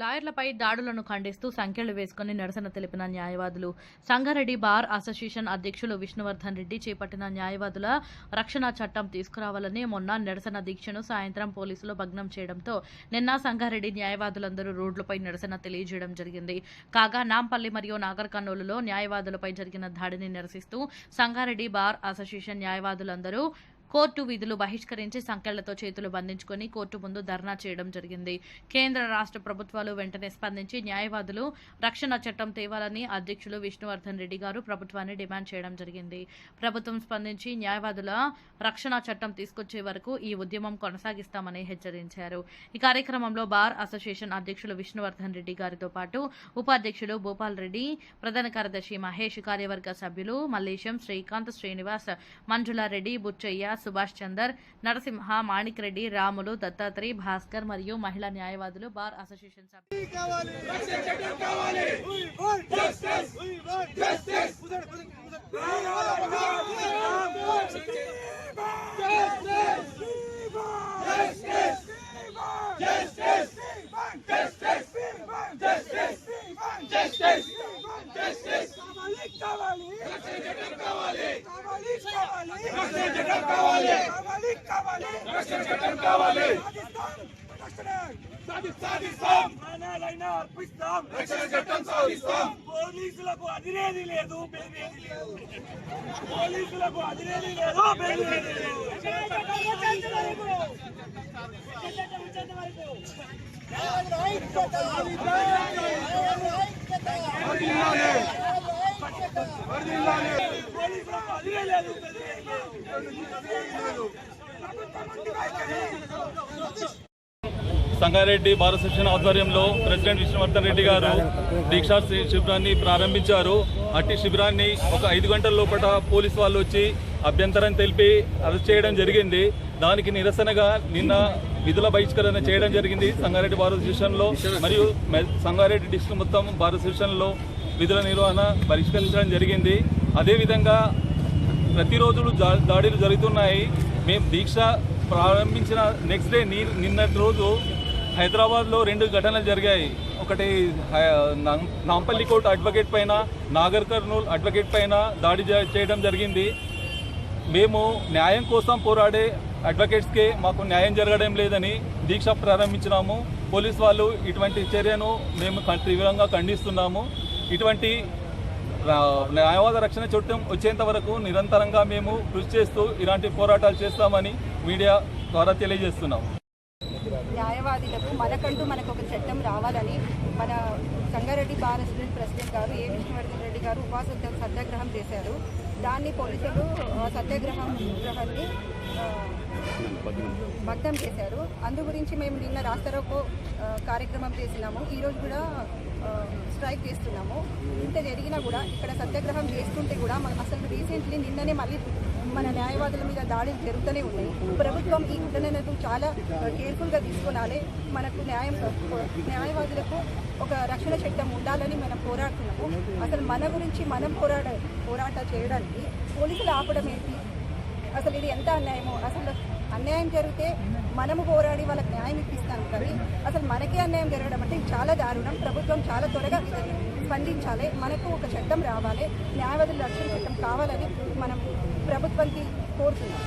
లాయర్లపై దాడులను ఖండిస్తూ సంఖ్యలు వేసుకుని నిరసన తెలిపిన న్యాయవాదులు సంగారెడ్డి బార్ అసోసియేషన్ అధ్యక్షులు విష్ణువర్ధన్ రెడ్డి చేపట్టిన న్యాయవాదుల రక్షణ చట్టం తీసుకురావాలని మొన్న నిరసన దీక్షను సాయంత్రం పోలీసులు భగ్నం చేయడంతో నిన్న సంగారెడ్డి న్యాయవాదులందరూ రోడ్లపై నిరసన తెలియజేయడం జరిగింది. కాగా నాంపల్లి మరియు నాగర్ కర్నూలులో న్యాయవాదులపై జరిగిన దాడిని నిరసిస్తూ సంగారెడ్డి బార్ అసోసియేషన్ న్యాయవాదులందరూ కోర్టు విధులు బహిష్కరించి సంకెళ్ళతో చేతులు బంధించుకొని కోర్టు ముందు ధర్నా చేయడం జరిగింది. కేంద్ర రాష్ట్ర ప్రభుత్వాలు వెంటనే స్పందించి న్యాయవాదులు రక్షణ చట్టం తేవాలని అధ్యక్షులు విష్ణువర్ధన్ రెడ్డి గారు ప్రభుత్వాన్ని డిమాండ్ చేయడం జరిగింది. ప్రభుత్వం స్పందించి న్యాయవాదుల రక్షణ చట్టం తీసుకొచ్చే వరకు ఈ ఉద్యమం కొనసాగిస్తామని హెచ్చరించారు. ఈ కార్యక్రమంలో బార్ అసోసియేషన్ అధ్యక్షులు విష్ణువర్ధన్ రెడ్డి గారితో పాటు ఉపాధ్యక్షులు భూపాల్ రెడ్డి ప్రధాన కార్యదర్శి మహేష్ కార్యవర్గ సభ్యులు మల్లేశం శ్రీకాంత్ శ్రీనివాస్ మంజులారెడ్డి బుచ్చయ్య సుభాష్ చందర్ నరసింహ మాణిక్ రెడ్డి రాములు దత్తాత్రి భాస్కర్ మరియు మహిళా న్యాయవాదులు bar association Justice! Justice! justice justice కావాలి రక్షణ చట్టం కావాలి కావాలి కావాలి రక్షణ చట్టం కావాలి సాధిస్తాం ప్రాణాలైనా అర్పిస్తాం రక్షణ చట్టం సాధిస్తాం పోలీసులకు అదిరేది లేదు బెదిరేది లేదు పోలీసులకు అదిరేది లేదు బెదిరేది లేదు రైట్ కదా సంగారెడ్డి భారత శిక్షణ ఆధ్వర్యంలో ప్రెసిడెంట్ విష్ణువర్ధన్ రెడ్డి గారు దీక్షా శిబిరాన్ని ప్రారంభించారు. అట్టి శిబిరాన్ని ఒక ఐదు గంటల లోపల పోలీసు వాళ్ళు వచ్చి అభ్యంతరం తెలిపి అరెస్ట్ చేయడం జరిగింది. దానికి నిరసనగా నిన్న విధుల బహిష్కరణ చేయడం జరిగింది సంగారెడ్డి భారత శిక్షణలో మరియు సంగారెడ్డి డిస్ట్రిక్ట్ మొత్తం భారత శిక్షణలో విధుల నిర్వహణ పరిష్కరించడం జరిగింది. అదేవిధంగా ప్రతిరోజు దాడులు జరుగుతున్నాయి. మేము దీక్ష ప్రారంభించిన నెక్స్ట్ డే నీ నిన్నటి రోజు హైదరాబాద్లో రెండు ఘటనలు జరిగాయి. ఒకటి హై- నాంపల్లి కోర్టు అడ్వకేట్ పైన నాగర్ కర్నూల్ అడ్వకేట్ పైన దాడి చేయడం జరిగింది. మేము న్యాయం కోసం పోరాడే అడ్వకేట్స్కే మాకు న్యాయం జరగడం లేదని దీక్ష ప్రారంభించినాము. పోలీస్ వాళ్ళు ఇటువంటి చర్యను మేము తీవ్రంగా ఖండిస్తున్నాము. ఇటువంటి న్యాయవాద రక్షణ చట్టం వచ్చేంత వరకు నిరంతరంగా మేము కృషి చేస్తూ ఇలాంటి పోరాటాలు చేస్తామని మీడియా ద్వారా తెలియజేస్తున్నాం. న్యాయవాదులకు మనకంటూ మనకు ఒక చట్టం రావాలని మన సంగారెడ్డి బార్ అసిస్టెంట్ ప్రెసిడెంట్ గారు ఏ. విష్ణువర్ధన్ రెడ్డి గారు ఉపవాస సత్యాగ్రహం చేశారు. దాన్ని పోలీసులు సత్యాగ్రహం గ్రహాన్ని భగ్నం చేశారు. అందు గురించి మేము నిన్న రాస్తారోకు కార్యక్రమం చేసినాము. ఈరోజు కూడా స్ట్రైక్ చేస్తున్నాము. ఇంత జరిగినా కూడా ఇక్కడ సత్యాగ్రహం చేస్తుంటే కూడా మన- అసలు రీసెంట్లీ నిన్ననే మళ్ళీ మన న్యాయవాదుల మీద దాడులు జరుగుతూనే ఉన్నాయి. ప్రభుత్వం ఈ ఘటనను చాలా కేర్ఫుల్గా తీసుకోవాలి మనకు న్యాయం న్యాయవాదులకు ఒక రక్షణ చట్టం ఉండాలని మనం పోరాడుతున్నాము. అసలు మన గురించి మనం పోరాడ పోరాట చేయడానికి పోలీసులు ఆపడం ఏంటి? అసలు ఇది ఎంత అన్యాయమో? అసలు అన్యాయం జరిగితే మనము పోరాడి వాళ్ళకి న్యాయం ఇప్పిస్తాం కానీ అసలు మనకే అన్యాయం జరగడం అంటే చాలా దారుణం. ప్రభుత్వం చాలా త్వరగా స్పందించాలి. మనకు ఒక చట్టం రావాలి. న్యాయవాదుల రక్షణ చట్టం కావాలని మనం ప్రభుత్వానికి కోరుతున్నాం.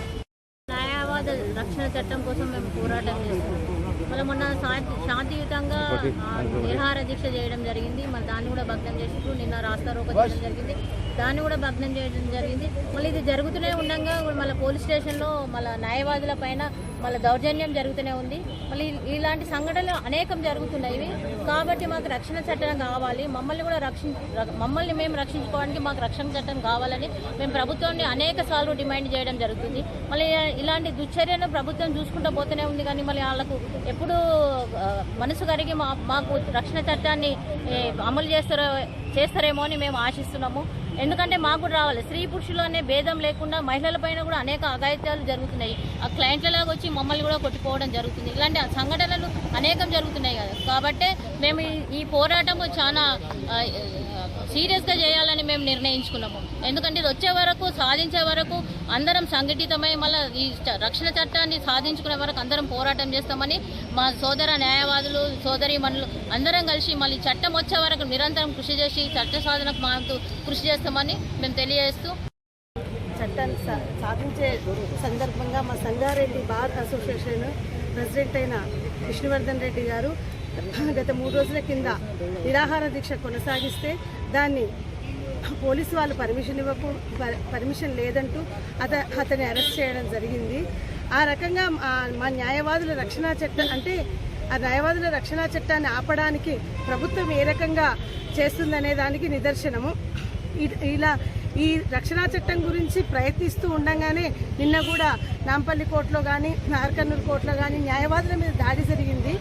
న్యాయవాద రక్షణ చట్టం కోసం మేము పోరాటం చేస్తున్నాం. మళ్ళీ మొన్న శాంతి శాంతియుతంగా ఆ, నిరాహార దీక్ష చేయడం జరిగింది. మరి దాన్ని కూడా భగ్నం చేస్తూ నిన్న రాస్తారోక చేయడం జరిగింది. దాన్ని కూడా భగ్నం చేయడం జరిగింది. మళ్ళీ ఇది జరుగుతూనే ఉండగా మళ్ళీ పోలీస్ స్టేషన్లో మళ్ళీ న్యాయవాదుల పైన మళ్ళీ దౌర్జన్యం జరుగుతూనే ఉంది. మళ్ళీ ఇలాంటి సంఘటనలు అనేకం జరుగుతున్నాయి. కాబట్టి మాకు రక్షణ చట్టం కావాలి. మమ్మల్ని కూడా రక్షి మమ్మల్ని మేము రక్షించుకోవడానికి మాకు రక్షణ చట్టం కావాలని మేము ప్రభుత్వాన్ని అనేక సార్లు డిమాండ్ చేయడం జరుగుతుంది. మళ్ళీ ఇలాంటి దుశ్చర్యను ప్రభుత్వం చూసుకుంటూ పోతూనే ఉంది కానీ మళ్ళీ వాళ్ళకు ఎప్పుడు మనసు కరిగి మా మాకు రక్షణ చట్టాన్ని అమలు చేస్తారో చేస్తారేమో అని మేము ఆశిస్తున్నాము. ఎందుకంటే మాకు కూడా రావాలి. స్త్రీ పురుషులు అనే భేదం లేకుండా మహిళల పైన కూడా అనేక అఘాయిత్యాలు జరుగుతున్నాయి. ఆ క్లయింట్లలాగా వచ్చి మమ్మల్ని కూడా కొట్టుకోవడం జరుగుతుంది. ఇలాంటి సంఘటనలు అనేకం జరుగుతున్నాయి కదా. కాబట్టి మేము ఈ- పోరాటము చాలా సీరియస్గా చేయాలని మేము నిర్ణయించుకున్నాము. ఎందుకంటే ఇది వచ్చే వరకు సాధించే వరకు అందరం సంఘటితమై మళ్ళీ ఈ రక్షణ చట్టాన్ని సాధించుకునే వరకు అందరం పోరాటం చేస్తామని మా సోదర న్యాయవాదులు సోదరి మనులు అందరం కలిసి మళ్ళీ చట్టం వచ్చే వరకు నిరంతరం కృషి చేసి చట్ట సాధనకు మా కృషి చేస్తామని మేము తెలియజేస్తూ. చట్టాన్ని సాధించే సందర్భంగా మా సంగారెడ్డి బార్ అసోసియేషన్ ప్రెసిడెంట్ అయిన విష్ణువర్ధన్ రెడ్డి గారు గత మూడు రోజుల కింద నిరాహార దీక్ష కొనసాగిస్తే దాన్ని పోలీసు వాళ్ళు పర్మిషన్ ఇవ్వకు పర్మిషన్ లేదంటూ అత అతన్ని అరెస్ట్ చేయడం జరిగింది. ఆ రకంగా మా- మా న్యాయవాదుల రక్షణ చట్టం అంటే ఆ న్యాయవాదుల రక్షణ చట్టాన్ని ఆపడానికి ప్రభుత్వం ఏ రకంగా చేస్తుందనే దానికి నిదర్శనము. ఇ- ఇలా ఈ రక్షణా చట్టం గురించి ప్రయత్నిస్తూ ఉండగానే నిన్న కూడా నాంపల్లి కోర్టులో కానీ నార్కర్నూలు కోర్టులో కానీ న్యాయవాదుల మీద దాడి జరిగింది.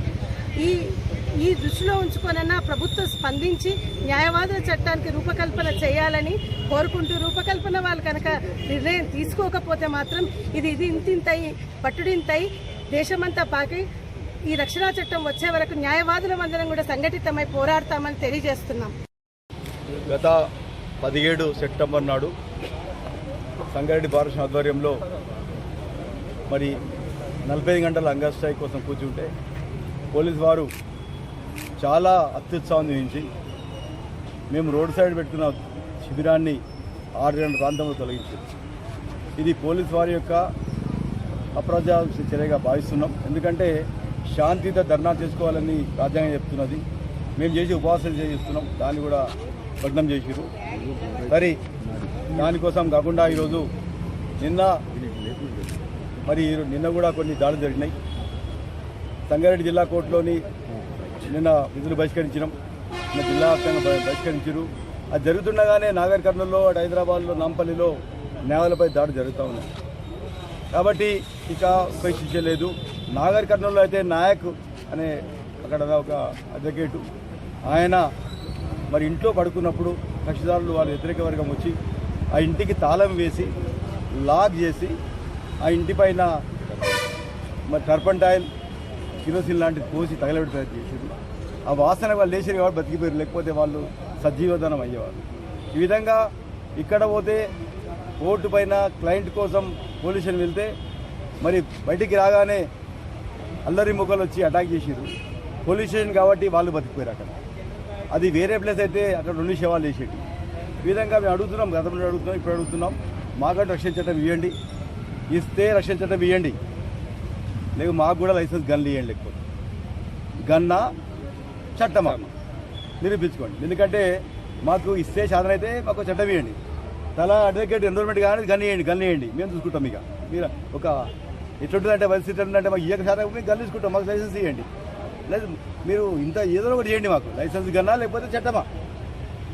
ఈ ఈ దృష్టిలో ఉంచుకొనన్నా ప్రభుత్వం స్పందించి న్యాయవాదుల చట్టానికి రూపకల్పన చేయాలని కోరుకుంటూ రూపకల్పన వాళ్ళు కనుక నిర్ణయం తీసుకోకపోతే మాత్రం ఇది ఇది ఇంతింతై పట్టుడింతయి దేశమంతా పాకి ఈ రక్షణ చట్టం వచ్చే వరకు న్యాయవాదుల అందరం కూడా సంఘటితమై పోరాడతామని తెలియజేస్తున్నాం. గత పదిహేడు సెప్టెంబర్ నాడు సంగారెడ్డి భారత ఆధ్వర్యంలో మరి నలభై ఐదు గంటల అంగస్థాయి కోసం కూర్చుంటే పోలీస్ వారు చాలా అత్యుత్సాహం చూపించి మేము రోడ్ సైడ్ పెట్టుకున్న శిబిరాన్ని ఆరు రెండు ప్రాంతంలో తొలగించారు ఇది పోలీస్ వారి యొక్క అప్రజాస్య చర్యగా భావిస్తున్నాం. ఎందుకంటే శాంతియుత ధర్నా చేసుకోవాలని రాజ్యాంగం చెప్తున్నది. మేము చేసి ఉపవాసం చేస్తున్నాం. దాన్ని కూడా భగ్నం చేసిరు మరి దానికోసం కాకుండా ఈరోజు నిన్న మరి నిన్న కూడా కొన్ని దాడులు జరిగినాయి. సంగారెడ్డి జిల్లా కోర్టులోని నిన్న విధులు బహిష్కరించినాం. నిన్న జిల్లా వ్యాప్తంగా బహిష్కరించారు అది జరుగుతుండగానే నాగర్ కర్నూలులో అటు హైదరాబాద్లో నాంపల్లిలో న్యాయాలపై దాడి జరుగుతూ ఉన్నాయి. కాబట్టి ఇక ఉపేక్షించలేదు నాగర్ అయితే నాయక్ అనే అక్కడ ఒక అడ్వకేటు ఆయన మరి ఇంట్లో పడుకున్నప్పుడు కక్షిదారులు వాళ్ళ వ్యతిరేక వర్గం వచ్చి ఆ ఇంటికి తాళం వేసి లాక్ చేసి ఆ ఇంటి పైన మరి టర్పంటాయిల్ కిరోసిన్ లాంటిది పోసి తగలబెట్టి ప్రయత్నం ఆ వాసన వాళ్ళు లేచారు కాబట్టి బతికిపోయారు లేకపోతే వాళ్ళు సజీవధనం అయ్యేవారు ఈ విధంగా ఇక్కడ పోతే కోర్టు పైన క్లయింట్ కోసం పోలీసులు వెళ్తే మరి బయటికి రాగానే అల్లరి ముఖాలు వచ్చి అటాక్ చేసారు పోలీస్ స్టేషన్ కాబట్టి వాళ్ళు బతికిపోయారు అక్కడ. అది వేరే ప్లేస్ అయితే అక్కడ రెండు శవాలు వేసేటి ఈ విధంగా మేము అడుగుతున్నాం గతంలో అడుగుతున్నాం ఇప్పుడు అడుగుతున్నాం. మాకంటూ రక్షణ చట్టం ఇవ్వండి. ఇస్తే రక్షణ చట్టం ఇవ్వండి. లేక మాకు కూడా లైసెన్స్ గన్లు ఇవ్వండి లేకపోతే గన్నా చట్టమా? నిరూపించుకోండి. ఎందుకంటే మాకు ఇస్తే సాధన అయితే మాకు చట్టం ఇవ్వండి తలా అడ్వకేట్ ఎన్రోల్మెంట్ కానీ గన్ ఇవ్వండి గన్ ఇవ్వండి మేము చూసుకుంటాం ఇక. మీరు ఒక ఎట్లుంటుందంటే పరిస్థితి ఎట్లుందంటే మాకు ఇయ్యక శాతం మేము గన్ తీసుకుంటాం మాకు లైసెన్స్ ఇవ్వండి లేదు మీరు ఇంత ఏదో ఒకటి చేయండి మాకు. లైసెన్స్ గన్నా లేకపోతే చట్టమా?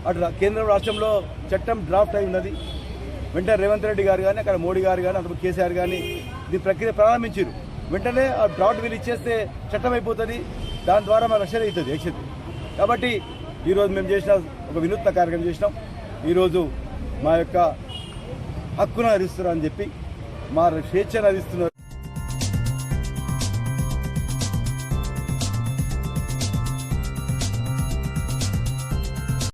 అటు కేంద్ర రాష్ట్రంలో చట్టం డ్రాఫ్ట్ అయి ఉన్నది. వెంటనే రేవంత్ రెడ్డి గారు కానీ అక్కడ మోడీ గారు కానీ అక్కడ కేసీఆర్ కానీ దీని ప్రక్రియ ప్రారంభించారు వెంటనే ఆ డ్రాఫ్ట్ బిల్ ఇచ్చేస్తే చట్టం అయిపోతుంది దాని ద్వారా మన రక్షణ అవుతుంది యక్షతి కాబట్టి ఈరోజు మేము చేసిన ఒక వినూత్న కార్యక్రమం చేసినాం. ఈరోజు మా యొక్క హక్కును హరిస్తున్నారని చెప్పి మా స్వేచ్ఛను హరిస్తున్నారు.